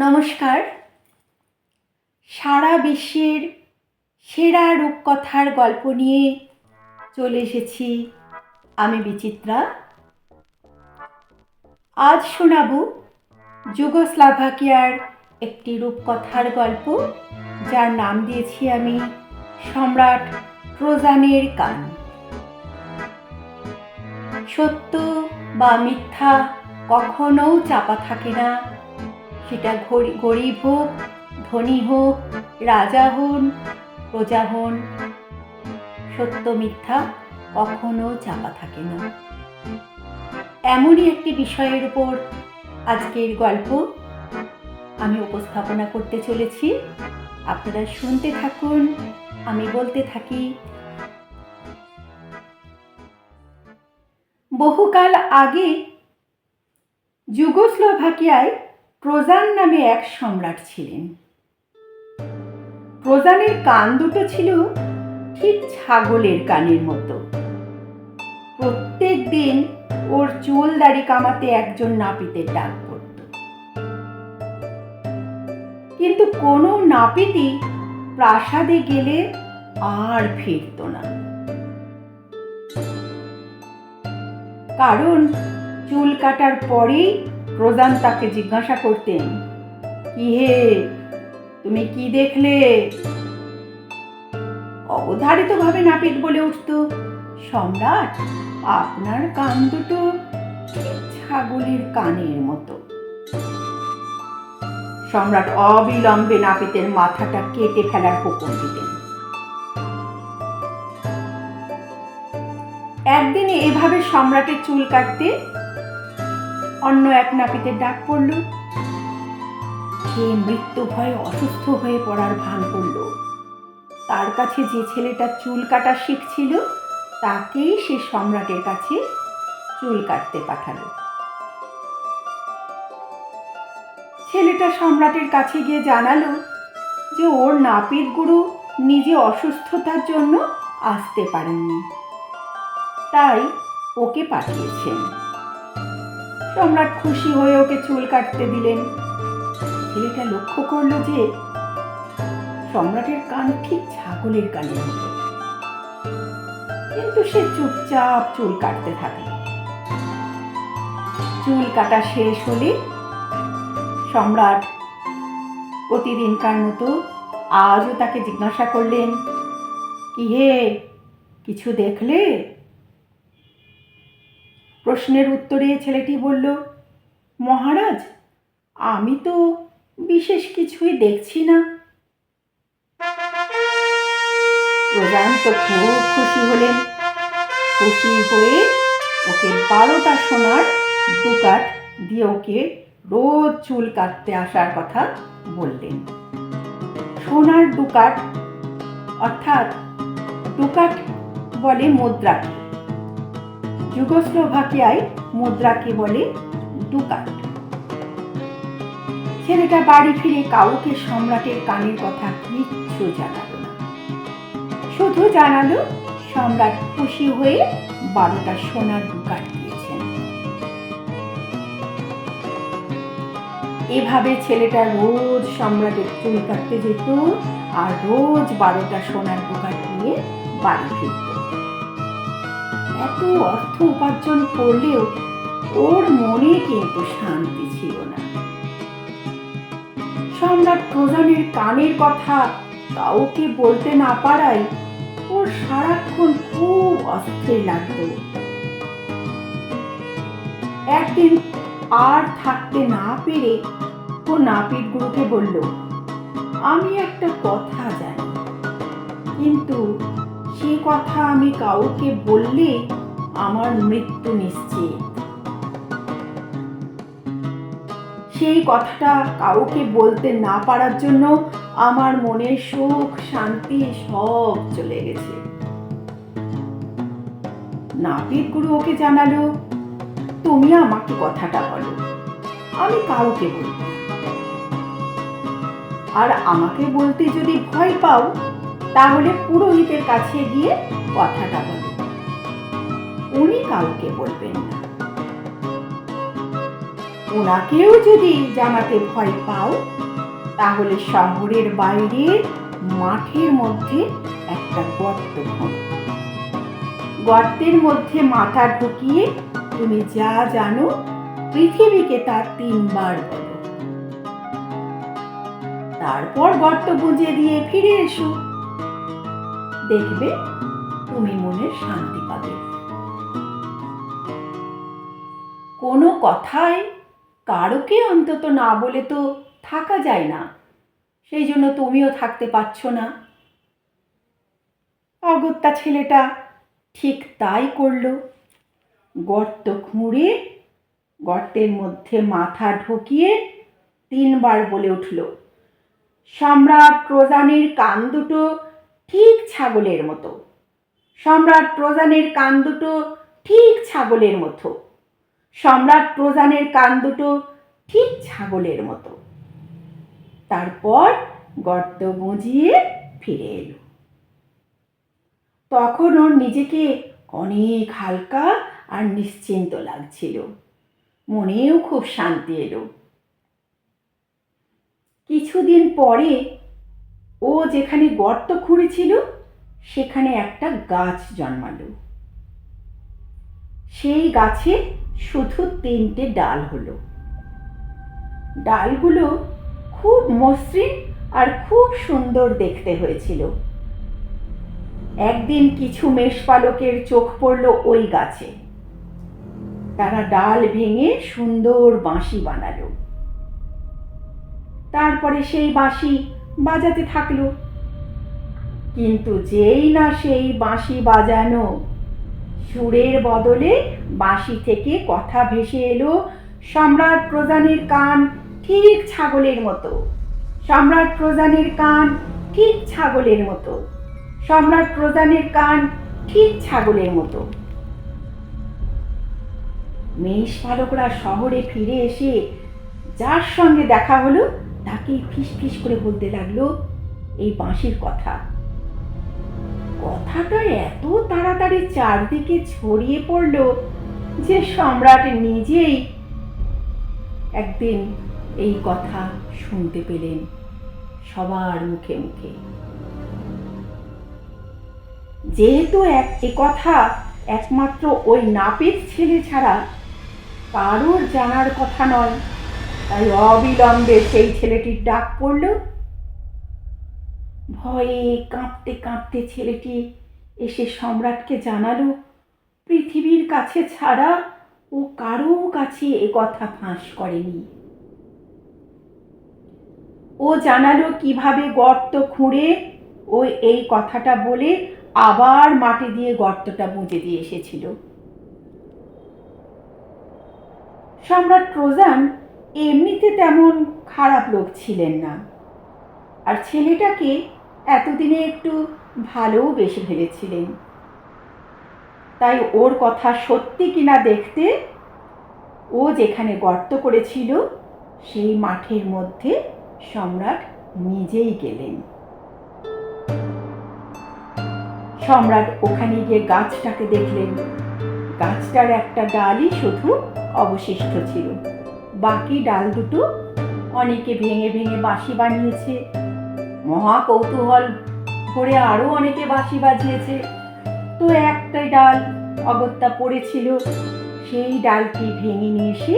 নমস্কার। সারা বিশ্বের সেরা রূপকথার গল্প নিয়ে চলে এসেছি আমি বিচিত্রা। আজ শোনাব যুগোস্লাভাকিয়ার একটি রূপকথার গল্প, যার নাম দিয়েছি আমি সম্রাট ট্রোজানের কান। সত্য বা মিথ্যা কখনো চাপা থাকে না। সেটা গরিব হোক, ধনী হোক, রাজা হন, প্রজা হন, সত্য মিথ্যা কখনো চাপা থাকে না। এমনই একটি বিষয়ের উপর আজকের গল্প আমি উপস্থাপনা করতে চলেছি। আপনারা শুনতে থাকুন, আমি বলতে থাকি। বহুকাল আগে যুগোস্লোভাকিয়ায় ট্রোজান নামে এক সম্রাট ছিলেন। ট্রোজানের কান দুটো ছিল ঠিক ছাগলের কানের মতো। প্রত্যেক দিন ওর চুল দাড়ি কামাতে একজন নাপিতের ডাক পড়ত। কিন্তু কোনো নাপিতই প্রাসাদে গেলে আর ফিরত না। কারণ চুল কাটার পরেই প্রধান তাকে জিজ্ঞাসা করতেন, কি হে, তুমি কি দেখলে? অবধারিতভাবে নাপিত বলে উঠত, সম্রাট, আপনার কান দুটো ছাগলের কানের মতো। সম্রাট অবিলম্বে নাপিতের মাথাটা কেটে ফেলার হুকুম দিতেন। একদিনে এভাবে সম্রাটের চুল কাটতে অন্য এক নাপিতের ডাক পড়ল। সে মৃত্যু ভয়ে অসুস্থ হয়ে পড়ার ভান করল। তার কাছে যে ছেলেটা চুল কাটা শিখছিল, তাকেই সে সম্রাটের কাছে চুল কাটতে পাঠালো। ছেলেটা সম্রাটের কাছে গিয়ে জানালো যে ওর নাপিত গুরু নিজে অসুস্থতার জন্য আসতে পারেননি। তাই ওকে পাঠিয়েছেন। সম্রাট খুশি হয়ে ওকে চুল কাটতে দিলেন। ছেলেটা লক্ষ্য করল যে সম্রাটের কান ঠিক ছাগলের কানের মতো। কিন্তু সে চুপচাপ চুল কাটতে থাকে। চুল কাটা শেষ হলে সম্রাট প্রতিদিনকার মতো আজও তাকে জিজ্ঞাসা করলেন, কি হে, কিছু দেখলে? প্রশ্নের উত্তরে ছেলেটি বলল, মহারাজ, আমি তো বিশেষ কিছুই দেখছি না। প্রধান তো খুব খুশি হলেন। খুশি হয়ে ওকে বারোটা সোনার দুকাট দিয়ে ওকে রোজ চুল কাটতে আসার কথা বললেন। সোনার দুকাট অর্থাৎ দুকাট বলে মুদ্রাকে যুগোস্লোভাকিয়ায় মুদ্রাকে বলে দুকাট ছেলেটা বাড়ি ফিরে কাউকে সম্রাটের কানের কথা কিচ্ছু জানালো না। শুধু জানালো, সম্রাট খুশি হয়ে বারোটা সোনার দুকাট দিয়েছেন। এভাবে ছেলেটা রোজ সম্রাটের চুল কাটতে যেত আর রোজ বারোটা সোনার দুকাট নিয়ে বাড়ি ফিরত। এত অর্থ উপার্জন করলেও ওর মনে কিন্তু শান্তি ছিল না। সম্রাট প্রধানের কানের কথা কাউকে বলতে না পারায় ওর সারাক্ষণ খুব অস্থির লাগতো একদিন আর থাকতে না পেরে ও নাপিত গুরুকে বলল, আমি একটা কথা জানি, কিন্তু সে কথা আমি কাউকে বললে আমার মৃত্যু নিশ্চিত। সেই কথাটা কাউকে বলতে না পারার জন্য আমার মনের সুখ, শান্তি সব চলে গেছে। নাপিত গুরু ওকে জানালো, তুমি আমাকে কথাটা বলো, আমি কাউকে বলব আর আমাকে বলতে যদি ভয় পাও তাহলে পুরোহিতের কাছে গিয়ে কথাটা বলো। উনি কাউকে বলবেন না। ওনাকেও যদি জানাতে ভয় পাও, তাহলে শহরের বাইরে মাঠের মধ্যে একটা গর্ত খোঁড়ো গর্তের মধ্যে মাথা ঢুকিয়ে তুমি যা জানো পৃথিবীকে তার তিনবার বলো। তারপর গর্ত বুঝে দিয়ে ফিরে এসো। দেখবে তুমি মনে শান্তি পাবে। কোনো কথায় কারোকে অন্তত না বলে তো থাকা যায় না। সেই জন্য তুমিও থাকতে পারছ না। অগত্যা ছেলেটা ঠিক তাই করল। গর্ত খুঁড়ে গর্তের মধ্যে মাথা ঢুকিয়ে তিনবার বলে উঠল, সম্রাট ট্রোজানের কান দুটো ঠিক ছাগলের মতো। সম্রাট প্রজানের কান দুটো ঠিক ছাগলের মতো। সম্রাট প্রজানের কান দুটো ঠিক ছাগলের মতো। তারপর গর্ত বুঝিয়ে ফিরে এলো। তখন ওর নিজেকে অনেক হালকা আর নিশ্চিন্ত লাগছিল। মনেও খুব শান্তি এলো। কিছুদিন পরে ও যেখানে গর্ত খুঁড়েছিল সেখানে একটা গাছ জন্মালো। সেই গাছে শুধু তিনটে ডাল হলো। ডালগুলো খুব মসৃণ আর খুব সুন্দর দেখতে হয়েছিল। একদিন কিছু মেষপালকের চোখ পড়ল ওই গাছে। তারা ডাল ভেঙে সুন্দর বাঁশি বানালো। তারপরে সেই বাঁশি বাজাতে থাকল। কিন্তু যেই না সেই বাঁশি বাজানো, সুরের বদলে বাঁশি থেকে কথা ভেসে এলো সম্রাট প্রধানের কান ঠিক ছাগলের মতো। সম্রাট প্রধানের কান ঠিক ছাগলের মতো। সম্রাট প্রধানের কান ঠিক ছাগলের মতো। মেষ পালকরা শহরে ফিরে এসে যার সঙ্গে দেখা হলো তাকেই ফিস ফিস করে বলতে লাগল, এই বাঁশির কথা। কথাটা এত তাড়াতাড়ি চারদিকে ছড়িয়ে পড়ল যে সম্রাট নিজেই একদিন এই কথা শুনতে পেলেন সবার মুখে মুখে। যেহেতু এক, এ কথা একমাত্র ওই নাপিত ছেলে ছাড়া কারোর জানার কথা নয় তাই অবিলম্বে সেই ছেলেটির ডাক পড়ল। ভয়ে কাঁপতে কাঁপতে ছেলেটি এসে সম্রাটকে জানালো, পৃথিবীর কাছে ছাড়া ও কারও কাছে এ কথা ফাঁস করেনি। ও জানালো কীভাবে গর্ত খুঁড়ে ও এই কথাটা বলে আবার মাটি দিয়ে গর্তটা বুঁজে দিয়ে এসেছিল। সম্রাট ট্রোজান এমনিতে তেমন খারাপ লোক ছিলেন না। আর ছেলেটাকে এতদিনে একটু ভালোও বেশি ভেবেছিলেন। তাই ওর কথা সত্যি কিনা দেখতে ও যেখানে গর্ত করেছিল, সেই মাঠের মধ্যে সম্রাট নিজেই গেলেন। সম্রাট ওখানে গিয়ে গাছটাকে দেখলেন। গাছটার একটা ডালই শুধু অবশিষ্ট ছিল। বাকি ডাল দুটো অনেকে ভেঙে ভেঙে বাঁশি বানিয়েছে। মহা কৌতূহল করে আরও অনেকে বাঁশি বাজিয়েছে। তো একটাই ডাল অগত্যা পড়েছিল, সেই ডালটি ভেঙে নিয়ে এসে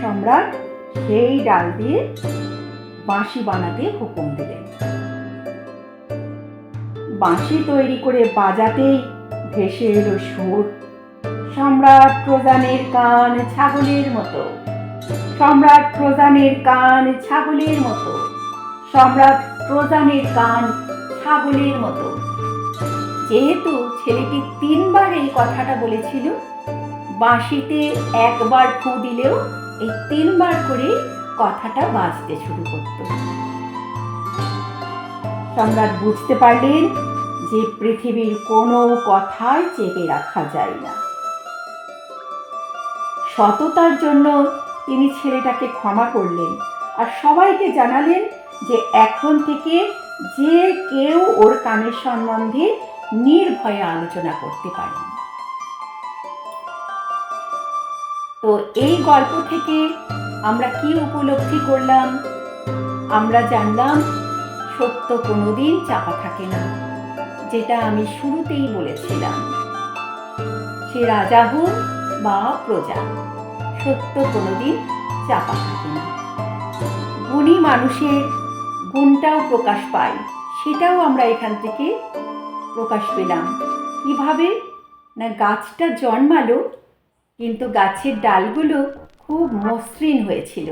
সম্রাট সেই ডাল দিয়ে বাঁশি বানাতে হুকুম দিলেন। বাঁশি তৈরি করে বাজাতেই ভেসে এলো সুর। সম্রাট প্রজানের কান ছাগলের মতো। সম্রাট প্রজানের কান ছাগলের মতো। সম্রাট প্রজানের কান ছাগলের মতো। যেহেতু ছেলেটি তিনবার এই কথাটা বলেছিল, বাঁশিতে একবার ফু দিলেও এই তিনবার করে কথাটা বাজতে শুরু করত। সম্রাট বুঝতে পারলেন যে পৃথিবীর কোনো কথাই চেপে রাখা যায় না। সততার জন্য তিনি ছেলেটাকে ক্ষমা করলেন আর সবাইকে জানালেন যে এখন থেকে যে কেউ ওর কানের সম্বন্ধে নির্ভয়ে আলোচনা করতে পারেন। তো এই গল্প থেকে আমরা কি উপলব্ধি করলাম? আমরা জানলাম, সত্য কোনোদিন চাপা থাকে না, যেটা আমি শুরুতেই বলেছিলাম। সে রাজা হোক বা প্রজা। সত্য কোনোদিন চাপা থাকে না গুণী মানুষের গুণটাও প্রকাশ পায়, সেটাও আমরা এখান থেকে প্রকাশ পেলাম। কীভাবে? না গাছটা জন্মালো, কিন্তু গাছের ডালগুলো খুব মসৃণ হয়েছিল।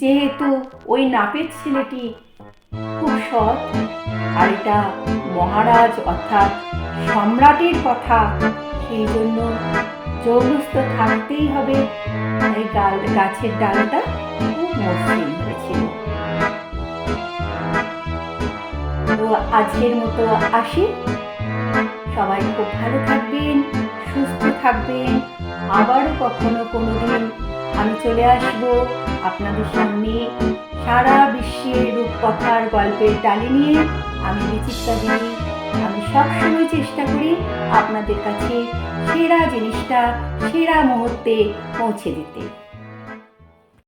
যেহেতু ওই নাপের ছেলেটি খুব সৎ, আর এটা মহারাজ অর্থাৎ সম্রাটের কথা, সেই জন্য জৌলুস্ত থাকতেই হবে। এই গাল, গাছের ডালটা খুব মসৃণ হয়েছিল। তো আজকের মতো আসি। সবাই খুব ভালো থাকবেন, সুস্থ থাকবেন। আবারও কখনো কোনো দিন আমি চলে আসব আপনাদের সামনে সারা বিশ্বের রূপকথার গল্পের ডালি নিয়ে। আমি বিচিত্রা দিই সবসময় চেষ্টা করি আপনাদের কাছে সেরা জিনিসটা সেরা মুহূর্তে পৌঁছে দিতে।